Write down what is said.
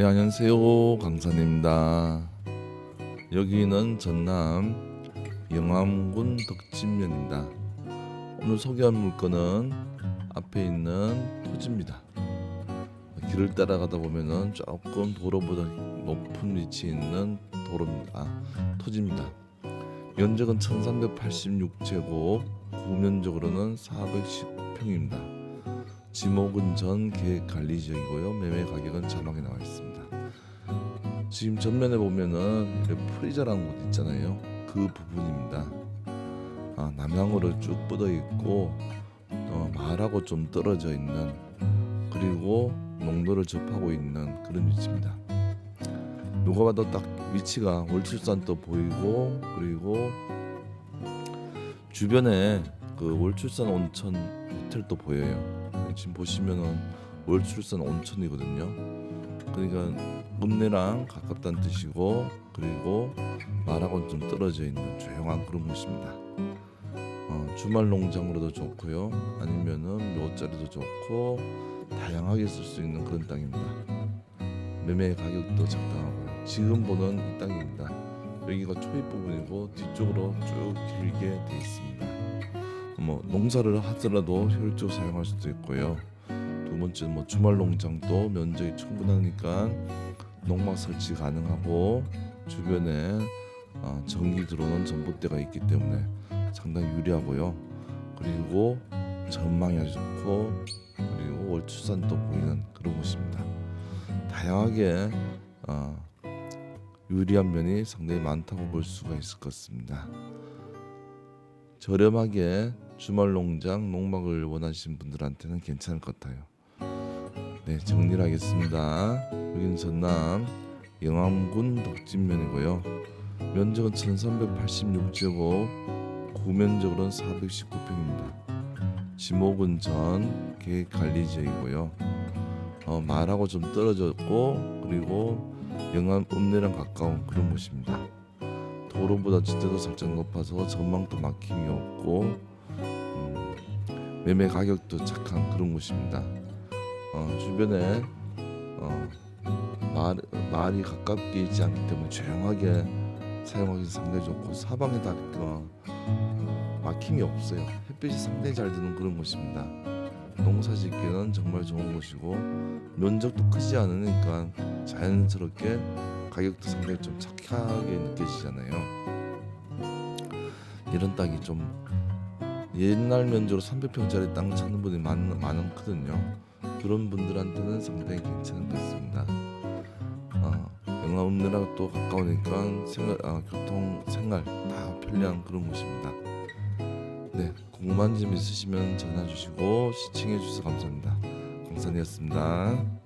네 안녕하세요 강산입니다. 여기는 전남 영암군 덕진면입니다. 오늘 소개할 물건은 앞에 있는 토지입니다. 길을 따라가다 보면은 조금 도로보다 높은 위치에 있는 도로입니다. 아, 토지입니다. 면적은 1386제곱, 구면적으로는 419평입니다. 지목은 전 계획 관리 지역이고요. 매매 가격은 자막에 나와 있습니다. 지금 전면에 보면은 프리저라는 곳 있잖아요. 그 부분입니다. 아, 남향으로 쭉 뻗어 있고 어, 마을하고 좀 떨어져 있는 그리고 농도를 접하고 있는 그런 위치입니다. 누가 봐도 딱 위치가 월출산도 보이고 그리고 주변에 그 월출산 온천 호텔도 보여요. 지금 보시면은 월출산 온천이거든요. 그러니까 읍내랑 가깝다는 뜻이고 그리고 마을하고는 좀 떨어져 있는 조용한 그런 곳입니다. 어, 주말 농장으로도 좋고요. 아니면은 묘자리도 좋고 다양하게 쓸 수 있는 그런 땅입니다. 매매 가격도 적당하고요. 지금 보는 이 땅입니다. 여기가 초입 부분이고 뒤쪽으로 쭉 길게 돼 있습니다. 뭐 농사를 하더라도 효율적으로 사용할 수도 있고요. 두 번째 뭐 주말 농장도 면적이 충분하니까 농막 설치 가능하고 주변에 어, 전기 들어오는 전봇대가 있기 때문에 상당히 유리하고요. 그리고 전망이 아주 좋고 그리고 월출산도 보이는 그런 곳입니다. 다양하게 어, 유리한 면이 상당히 많다고 볼 수가 있을 것 같습니다. 저렴하게 주말 농장 농막을 원하시는 분들한테는 괜찮을 것 같아요. 네, 정리를 하겠습니다. 여기는 전남 영암군 덕진면이고요. 면적은 1386제곱, 구면적으로는 419평입니다. 지목은 전 계획관리지역이고요. 어, 말하고 좀 떨어졌고 그리고 영암 읍내랑 가까운 그런 곳입니다. 도로보다 지대도 살짝 높아서 전망도 막힘이 없고 음, 매매 가격도 착한 그런 곳입니다. 어, 주변에 어, 말, 말이 가깝게 있지 않기 때문에 조용하게 사용하기 상당히 좋고 사방에 다 어, 막힘이 없어요. 햇빛이 상당히 잘 드는 그런 곳입니다. 농사 짓기는 정말 좋은 곳이고 면적도 크지 않으니까 자연스럽게 가격도 상당히 좀 착하게 느껴지잖아요. 이런 땅이 좀 옛날 면적으로 300평짜리 땅 찾는 분이 많, 많거든요. 그런 분들한테는 상당히 괜찮은 것 같습니다. 어, 영암읍내랑 또 가까우니까 생활, 아, 교통 생활 다 편리한 그런 곳입니다. 네, 궁금한 점 있으시면 전화 주시고 시청해 주셔서 감사합니다. 강산이었습니다.